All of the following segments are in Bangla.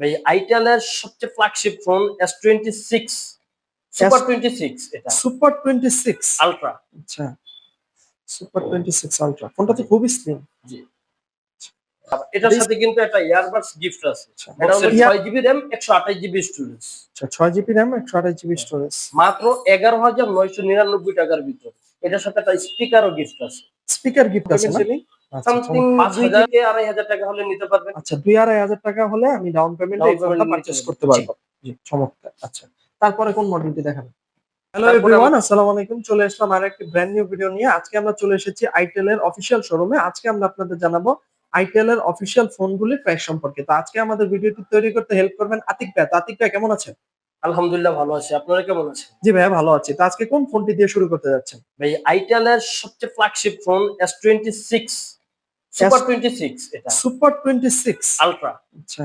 ভাই আইটেলের সবচেয়ে flagship phone S twenty six super twenty six এটা। সুপার টোয়েন্টি সিক্স আলট্রা আচ্ছা সুপার টোয়েন্টি সিক্স আলট্রা ফোনটা তো খুবই স্লিম জি। এটার সাথে কিন্তু একটা ইয়ারবাডস গিফট আছে। আচ্ছা এটা হলো Ear- ছয় জিবি র্যাম একশো আঠাশ জিবি স্টোরেজ আচ্ছা ছয় জিবি র্যাম একশো আঠাশ জিবি স্টোরেজ মাত্র এগারো হাজার নয়শো নিরানব্বই টাকার ভিতর। এটার সাথে একটা স্পিকারও গিফট আছে। স্পিকার গিফট আছে না? সামথিং চমৎকার। পাঁচ হাজার থেকে আড়াই হাজার টাকা হলে নিতে পারবেন। আচ্ছা দুই আড়াই হাজার টাকা হলে আমি ডাউন পেমেন্টে এই ফোনটা নিতে করতে পারব। চমৎকার। আচ্ছা তারপরে কোন মডেলটি দেখাবেন? হ্যালো এভরিওয়ান আসসালামু আলাইকুম। চলে আসলাম আর একটি ব্র্যান্ড নিউ ভিডিও নিয়ে। আজকে আমরা চলে এসেছি আইটেল এর অফিসিয়াল শোরুমে আজকে আমরা আপনাদের জানাব আইটেল এর অফিসিয়াল ফোনগুলির প্রাইস সম্পর্কে। তো আজকে আমাদের ভিডিওটি তৈরি করতে হেল্প করবেন আতিক ভাই। আতিক ভাই কেমন আছেন? আলহামদুলিল্লাহ ভালো আছে। আপনারা কেমন আছেন? জি ভাইয়া ভালো আছি। তো আজকে কোন ফোনটি দিয়ে শুরু করতে যাচ্ছেন? ভাই আইটেলের সবচেয়ে flagship phone S twenty six super twenty six এটা। সুপার টোয়েন্টি সিক্স আলট্রা আচ্ছা।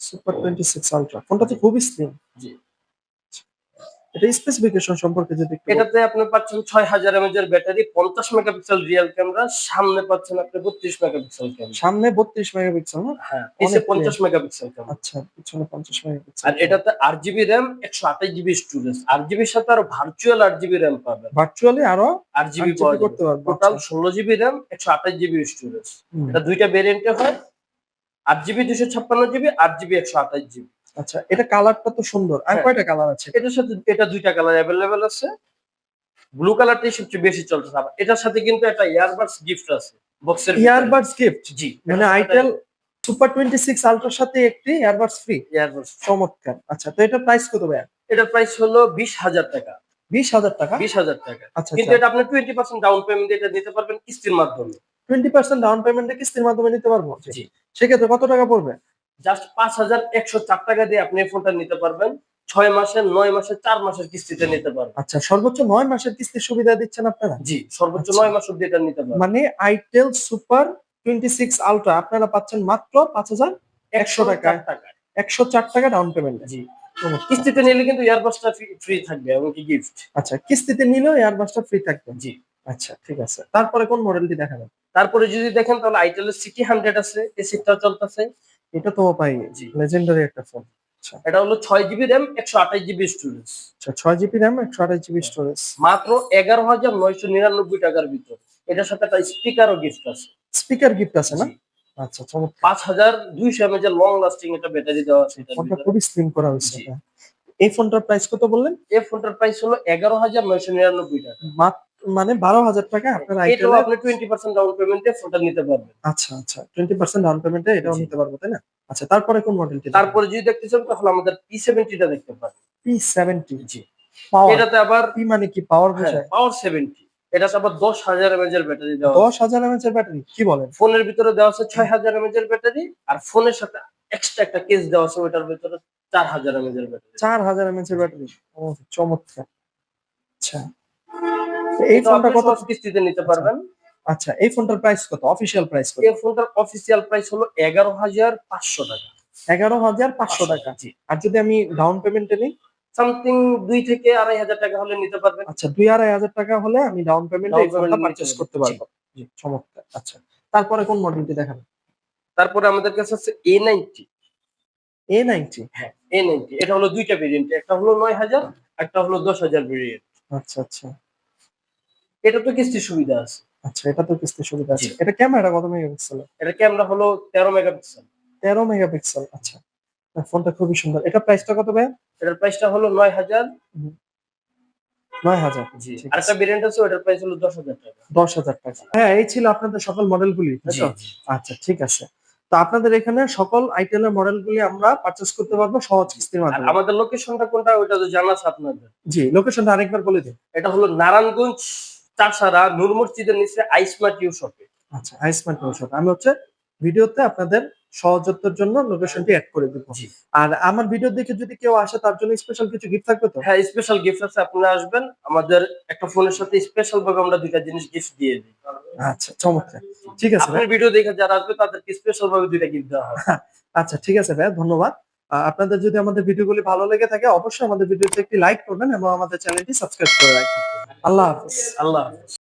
সুপার টোয়েন্টি সিক্স আলট্রা ফোনটা তো খুবই স্লিম জি। এটা স্পেসিফিকেশন সম্পর্কে যদি এটাতে আপনি পাচ্ছেন ছয় হাজার এমএজ এর ব্যাটারি পঞ্চাশ মেগাপিক্সেল রিয়েল ক্যামেরা সামনে পাচ্ছেন আপনি বত্রিশ মেগাপিক্সেল ক্যামেরা সামনে বত্রিশ মেগাপিক্সেল হ্যাঁ পিছে পঞ্চাশ মেগাপিক্সেল ক্যামেরা আচ্ছা পিছনে পঞ্চাশ মেগাপিক্সেল আর এটাতে আট জিবি র্যাম একশো আঠাশ জিবি স্টোরেজ আট জিবির সাথে আরও ভার্চুয়াল আট জিবি র্যাম পাবেন ভার্চুয়ালি আরও আট জিবি 8GB করতে পারব, টোটাল আচ্ছা। ষোলো জিবি র্যাম একশো আঠাশ জিবি স্টোরেজ এটা দুইটা ভেরিয়েন্টে হয় আট জিবি দুশো ছাপ্পান্ন জিবি আট জিবি একশো আঠাশ জিবি আচ্ছা এটা কালারটা তো সুন্দর। আর হ্যাঁ। কয়টা কালার আছে? এটার সাথে এটা দুইটা কালার অ্যাভেলেবেল আছে। ব্লু কালারটাই সবচেয়ে বেশি চলতেছে আবার এটার সাথে কিন্তু একটা ইয়ারবাডস গিফট আছে বক্সের ইয়ারবাডস গিফট জি। মানে আইটেল সুপার টোয়েন্টি সিক্স আলট্রার সাথে একটি ইয়ারবাডস ফ্রি ইয়ারবাডস চমৎকার। আচ্ছা তো এটা প্রাইস কত ভাইয়া? এটার প্রাইস হলো বিশ হাজার টাকা। বিশ হাজার টাকা? বিশ হাজার টাকা। আচ্ছা কিন্তু এটা আপনি টোয়েন্টি পার্সেন্ট ডাউন পেমেন্ট এটা নিতে পারবেন কিস্তির মাধ্যমে। টোয়েন্টি পার্সেন্ট ডাউন পেমেন্টে কিস্তির মাধ্যমে নিতে পারব? জি। সেক্ষেত্রে কত টাকা পড়বে? জাস্ট পাঁচ হাজার একশো চার টাকা দিয়ে আপনি ফোনটা নিতে পারবেন। ছয় মাসের নয় মাসের চার মাসের কিস্তিতে নিতে পারবেন। আচ্ছা সর্বোচ্চ নয় মাসের কিস্তির সুবিধা দিচ্ছেন আপনারা? জি সর্বোচ্চ আচ্ছা। নয় মাস অব্দি এটা নিতে পারবেন। মানে itel super twenty six ultra আপনারা পাচ্ছেন মাত্র পাঁচ হাজার একশো টাকা। একশো চার টাকা। ডাউন পেমেন্ট জি। কিস্তিতে নিলে কিন্তু ইয়ারবাসটা ফ্রি থাকবে এমনকি গিফট আচ্ছা কিস্তিতে নিলেও এয়ারবাসটা ফ্রি থাকবে। জি। আচ্ছা ঠিক আছে। তারপরে কোন মডেলটি দেখাবেন? তারপরে যদি দেখেন তাহলে আইটেলের সিটি হান্ড্রেড আছে এই সিটটাও চলতেছে। এটা তো পাই জি। লেজেন্ডারি একটা ফোন এটা হলো ছয় জিবি র্যাম একশো আঠাশ জিবি স্টোরেজ আচ্ছা ছয় জিবি র্যাম একশো আঠাশ জিবি স্টোরেজ মাত্র এগারো হাজার নয়শো নিরানব্বই টাকার ভিতর। এটার সাথে একটা স্পিকারও গিফট আছে। স্পিকার গিফট আছে না? আচ্ছা পাঁচ হাজার দুইশো এমএজ এর লং লাস্টিং একটা ব্যাটারি দেওয়া আছে ফোনটা। খুবই স্লিম করা হয়েছে। এই ফোনটার প্রাইস কত বললেন? এই ফোনটার প্রাইস হলো এগারো হাজার নয়শো নিরানব্বই টাকা। মাত্র মানে বারো হাজার টাকা আপনার এটাও আপনি টোয়েন্টি পার্সেন্ট ডাউন পেমেন্টে ফোনটা নিতে পারবেন। আচ্ছা আচ্ছা টোয়েন্টি পার্সেন্ট ডাউন পেমেন্টে এটাও নিতে পারব তাই না? আচ্ছা তারপরে কোন মডেলটি তারপরে যদি দেখতে চান তাহলে আমাদের পি সেভেন্টিটা দেখতে পারেন। পি সেভেন্টি জি। এটাতে আবার পি মানে কি পাওয়ার বোঝায় পাওয়ার সেভেন্টি এটাতে আবার দশ হাজার এমএজ এর ব্যাটারি দেওয়া দশ হাজার এমএচ এর ব্যাটারি কি বলেন? ফোনের ভিতরে দেওয়া আছে ছয় হাজার এমএজ এর ব্যাটারি আর ফোনের সাথে এক্সট্রা একটা কেস দেওয়া আছে ওটার ভিতরে চার হাজার এমএজ এর ব্যাটারি চার হাজার এমএচ এর ব্যাটারি ও চমৎকার। আচ্ছা। তো এই ফোনটা কত? কিস্তিতে নিতে পারবেন। আচ্ছা এই ফোনটার প্রাইস কত? অফিসিয়াল প্রাইস কত? এই ফোনটার অফিসিয়াল প্রাইস হলো এগারো হাজার পাঁচশো টাকা। এগারো হাজার পাঁচশো টাকা। আর যদি আমি ডাউন পেমেন্টে নিই? সামথিং দুই থেকে আড়াই হাজার টাকা হলে নিতে পারবেন। আচ্ছা দুই আড়াই হাজার টাকা হলে আমি ডাউন পেমেন্টে পারচেস করতে পারব। চমৎকার। আচ্ছা তারপরে কোন মডেলটি দেখাবেন? তারপরে আমাদের কাছে আছে এ নাইনটি এ নাইনটি হ্যাঁ এ নাইনটি এটা হলো দুইটা ভেরিয়েন্ট একটা হলো নয় হাজার একটা হলো দশ হাজার ভেরিয়েন্ট আচ্ছা আচ্ছা। এটা তো কিস্তির সুবিধা আছে। আচ্ছা এটা তো কিস্তি সুবিধা আছে। এটা ক্যামেরা কত মেগাপিক্সেল? এটা ক্যামেরা হলো তেরো মেগাপিক্সেল। তেরো মেগাপিক্সেল আচ্ছা। ফোনটা খুবই সুন্দর। এটা প্রাইসটা কত ভাই এটার প্রাইসটা হলো নয় হাজার। নয় হাজার। জি। আরেকটা ভেরিয়েন্ট আছে ওটার প্রাইস হলো দশ হাজার টাকা। দশ হাজার টাকা। হ্যাঁ এই ছিল আপনাদের সকল মডেলগুলি আচ্ছা ঠিক আছে। তো আপনাদের এখানে সকল আইটেলের মডেলগুলি আমরা পারচেস করতে পারব সহজ কিস্তির মাধ্যমে। আমাদের লোকেশনটা কোনটা ওটা তো জানা আছে আপনাদের। জি লোকেশনটা আরেকবার বলে দিন। এটা হলো নারায়ণগঞ্জ চারসারা নূর মসজিদের নিচে আইসমার্ট ইউ শপে আচ্ছা আইসম্যান প্রশাসন আমি হচ্ছে ভিডিওতে আপনাদের সহজত্বের জন্য লোকেশনটি অ্যাড করে দেবো। আর আমার ভিডিও দেখে যদি কেউ আসে তার জন্য স্পেশাল কিছু গিফট থাকবে তো? হ্যাঁ স্পেশাল গিফট আছে আপনারা আসবেন। আমাদের একটা ফোনের সাথে স্পেশাল ভাবে আমরা দুইটা জিনিস গিফট দিয়ে দিই। আচ্ছা চমৎকার। ঠিক আছে আপনার ভিডিও দেখে যারা আসবে তাদেরকে স্পেশাল ভাবে দুইটা গিফট দেওয়া হবে। আচ্ছা ঠিক আছে ভাই ধন্যবাদ। আপনাদের যদি আমাদের ভিডিওগুলি ভালো লেগে থাকে, অবশ্যই আমাদের ভিডিওতে একটি লাইক করবেন এবং আমাদের চ্যানেলটি সাবস্ক্রাইব করে রাখবেন। আল্লাহ হাফেজ। আল্লাহ হাফেজ।